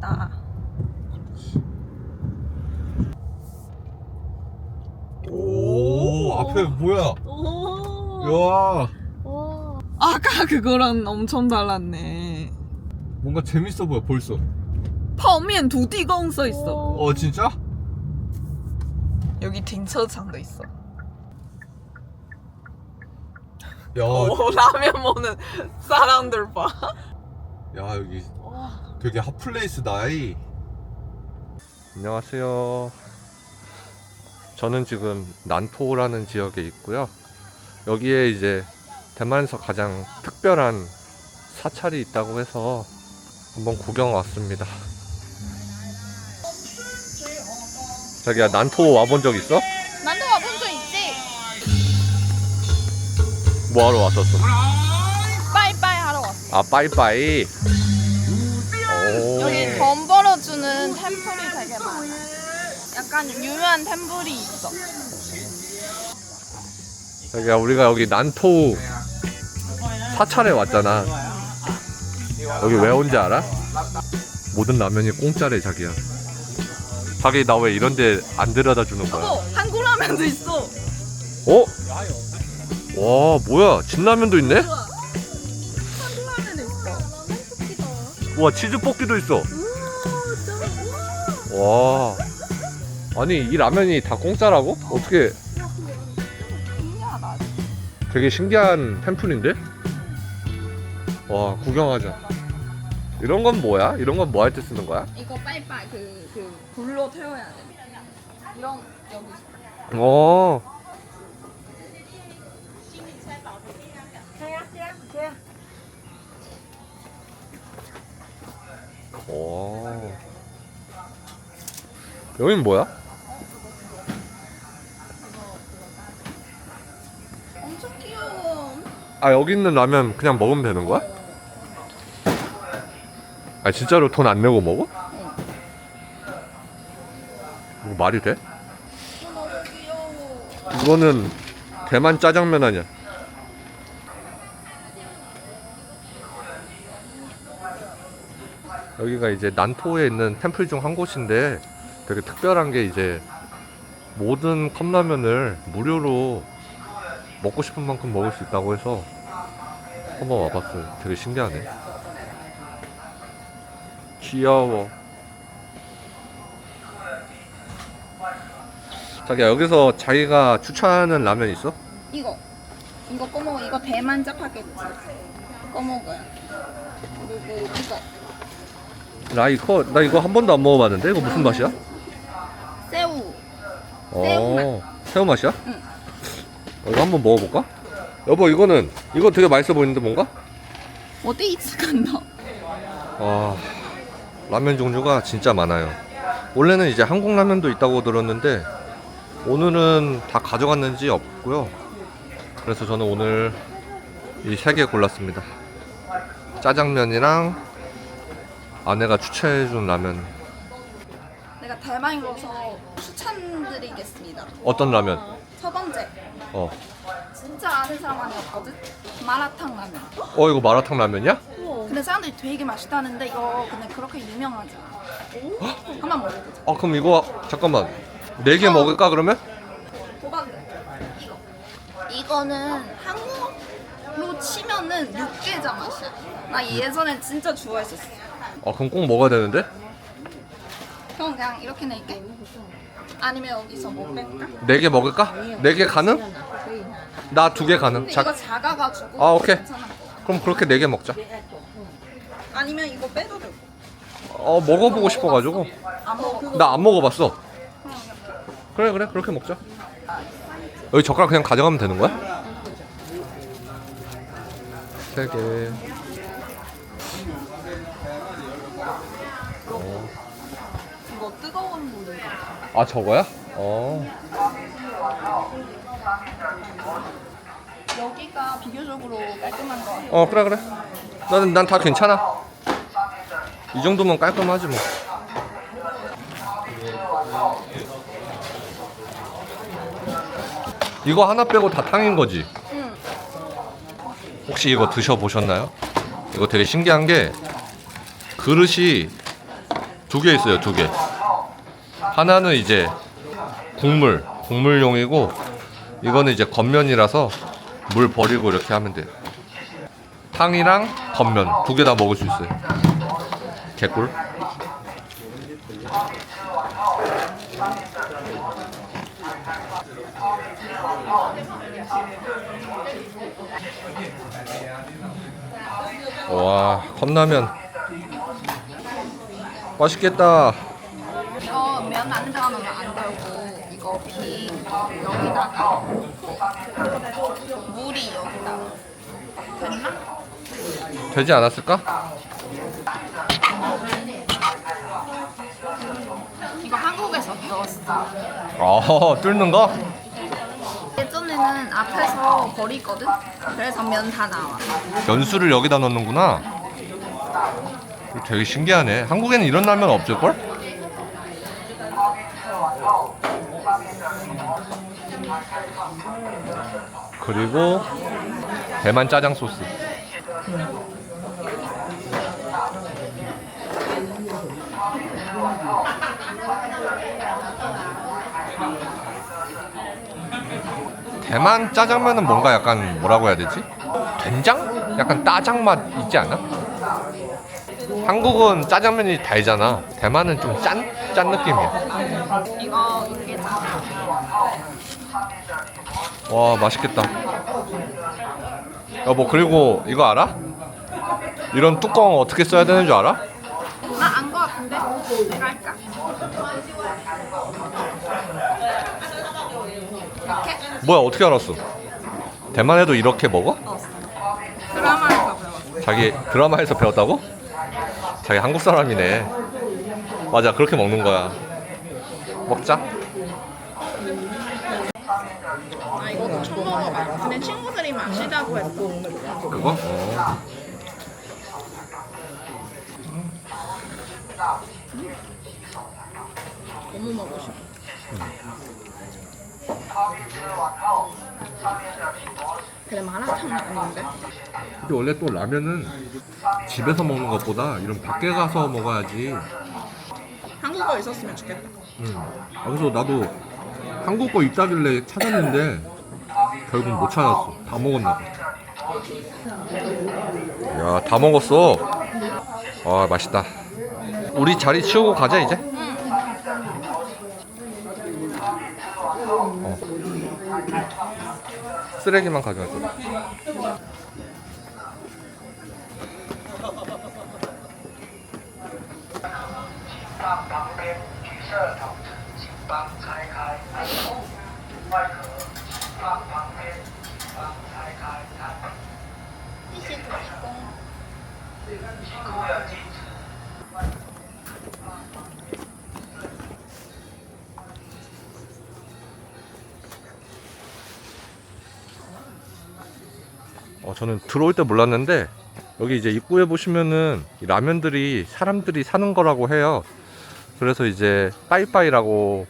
감사합니다. 오, 앞에 뭐야? 오. 야, 오. 아까 그거랑 엄청 달랐네. 뭔가 재밌어 보여 벌써. 泡面土地公써 있어. 어, 진짜? 여기停车场도 있어. 야, 오, 라면 먹는 사람들 봐. 야 여기 되게 핫플레이스 나이. 안녕하세요. 저는 지금 난토라는 지역에 있고요. 여기에 이제 대만에서 가장 특별한 사찰이 있다고 해서 한번 구경 왔습니다. 자기야 난토 와본 적 있어? 난도 와본 적 있지? 뭐하러 왔었어? 빠이빠이 하러 왔어. 아 빠이빠이. 벌어주는 템플이 되게 많아. 약간 유명한 템플이 있어. 자기야 우리가 여기 난토 사찰에 왔잖아. 여기 왜 온지 알아? 모든 라면이 공짜래 자기야. 자기 나 왜 이런데 안 데려다 주는 거야? 어, 한국 라면도 있어. 어? 와 뭐야 진라면도 있네? 한국 라면도 있어. 와 치즈 볶기도 있어. 와 아니 이 라면이 다 공짜라고? 어떻게 신기하다. 되게 신기한 템플인데? 와 구경하자. 이런 건 뭐야? 이런 건 뭐 할 때 쓰는 거야? 이거 빠이빠이 그, 그 불로 태워야 돼. 이런 여기 어. 오. 여긴 뭐야? 엄청 귀여워. 아 여기 있는 라면 그냥 먹으면 되는 거야? 아 진짜로 돈 안 내고 먹어? 뭐 말이 돼? 너무 귀여워. 이거는 대만 짜장면 아니야? 여기가 이제 난토에 있는 템플 중 한 곳인데 되게 특별한 게 이제 모든 컵라면을 무료로 먹고 싶은 만큼 먹을 수 있다고 해서 한번 와봤어요. 되게 신기하네. 귀여워. 자기야 여기서 자기가 추천하는 라면 있어? 이거 이거 꺼먹어. 이거 대만 짜파게티. 꺼먹어요. 그리고 이거 나 이거 나 이거 한 번도 안 먹어봤는데 이거 무슨 맛이야? 새우. 어 새우 맛이야? 응. 어, 이거 한번 먹어볼까? 여보 이거는 이거 되게 맛있어 보이는데 뭔가? 어디 있을까나? 아 라면 종류가 진짜 많아요. 원래는 이제 한국 라면도 있다고 들었는데 오늘은 다 가져갔는지 없고요. 그래서 저는 오늘 이 세 개 골랐습니다. 짜장면이랑 아내가 추천해준 라면. 내가 대만으로서 추천드리겠습니다. 어떤 라면? 첫 번째 어. 진짜 아는 사람 없거든. 마라탕 라면. 어 이거 마라탕 라면이야? 근데 사람들이 되게 맛있다는데 이거 근데 그렇게 유명하지 않아. 한번 먹어보자. 아 그럼 이거 잠깐만 네 개 먹을까 그러면? 도박을. 이거. 이거는 한국로 치면은 육개장 맛이야. 나 예전에 진짜 좋아했었어. 아 그럼 꼭 먹어야 되는데? 형 그냥 이렇게 낼게. 아니면 여기서 뭐 뺄까? 네 개 먹을까? 네 개 가능? 나 두 개 가능. 근데 자, 이거 작아가지고. 아, 오케이. 괜찮아. 그럼 그렇게 네 개 먹자. 아니면 이거 빼도 되고. 어 먹어보고 싶어가지고 안 먹어. 나 안 먹어봤어. 그래 그래 그렇게 먹자. 여기 젓가락 그냥 가져가면 되는 거야? 세 개. 아 저거야? 어. 여기가 비교적으로 깔끔한 거 같아. 어 그래 그래. 나는 난 다 괜찮아. 이 정도면 깔끔하지 뭐. 이거 하나 빼고 다 탕인 거지. 응. 혹시 이거 드셔 보셨나요? 이거 되게 신기한 게 그릇이 두 개 있어요, 두 개. 하나는 이제 국물, 국물용이고 이거는 이제 겉면이라서 물 버리고 이렇게 하면 돼요. 탕이랑 겉면 두 개 다 먹을 수 있어요. 개꿀. 와 컵라면 맛있겠다. 이거 면안 들어가면 안 되고 이거 비 여기다가 물이 여기다 됐나? 되지 않았을까? 이거 한국에서 배웠어. 어 뚫는 거? 예전에는 앞에서 버리거든. 그래서 면 다 나와. 연수를 여기다 넣는구나. 되게 신기하네. 한국에는 이런 라면 없을걸? 그리고 대만 짜장 소스. 대만 짜장면은 뭔가 약간 뭐라고 해야 되지? 된장? 약간 따장 맛 있지 않아? 한국은 짜장면이 달잖아. 대만은 좀 짠? 짠 느낌이야. 이거 이게 짜. 와, 맛있겠다. 여보, 그리고 이거 알아? 이런 뚜껑 어떻게 써야 되는 줄 알아? 나안거 같은데? 내가 할까? 이렇게? 뭐야, 어떻게 알았어? 대만에도 이렇게 먹어? 어. 드라마에서 배웠어. 자기 드라마에서 배웠다고? 자기 한국 사람이네. 맞아, 그렇게 먹는 거야. 먹자. 아 이것도 처음 먹어봐. 근데 친구들이 마시자고 했어. 그거? 어. 너무 먹고 싶어. 그래 마라탕 아닌데? 근데 원래 또 라면은 집에서 먹는 것보다 이런 밖에 가서 먹어야지. 한국어 있었으면 좋겠다. 응. 아, 그래서 나도 한국 거 있다길래 찾았는데 결국 못 찾았어. 다 먹었나 봐. 야, 다 먹었어. 아, 맛있다. 우리 자리 치우고 가자 이제. 어. 쓰레기만 가져갈 거 어, 저는 들어올 때 몰랐는데 여기 이제 입구에 보시면은 이 라면들이 사람들이 사는 거라고 해요. 그래서 이제 빠이빠이라고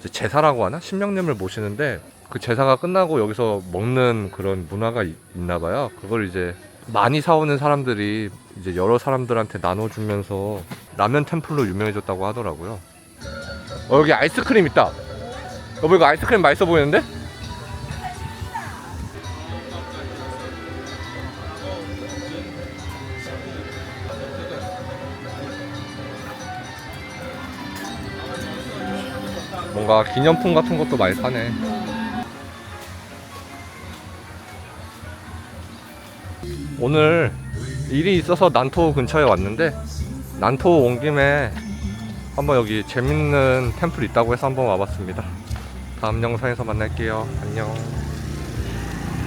이제 제사라고 하나 신명님을 모시는데 그 제사가 끝나고 여기서 먹는 그런 문화가 이- 있나 봐요. 그걸 이제 많이 사오는 사람들이 이제 여러 사람들한테 나눠주면서 라면 템플로 유명해졌다고 하더라고요. 어, 여기 아이스크림 있다. 여보 이거 아이스크림 맛있어 보이는데? 뭔가 기념품 같은 것도 많이 사네. 오늘 일이 있어서 난토 근처에 왔는데 난토 온 김에 한번 여기 재밌는 템플 있다고 해서 한번 와봤습니다. 다음 영상에서 만날게요. 안녕.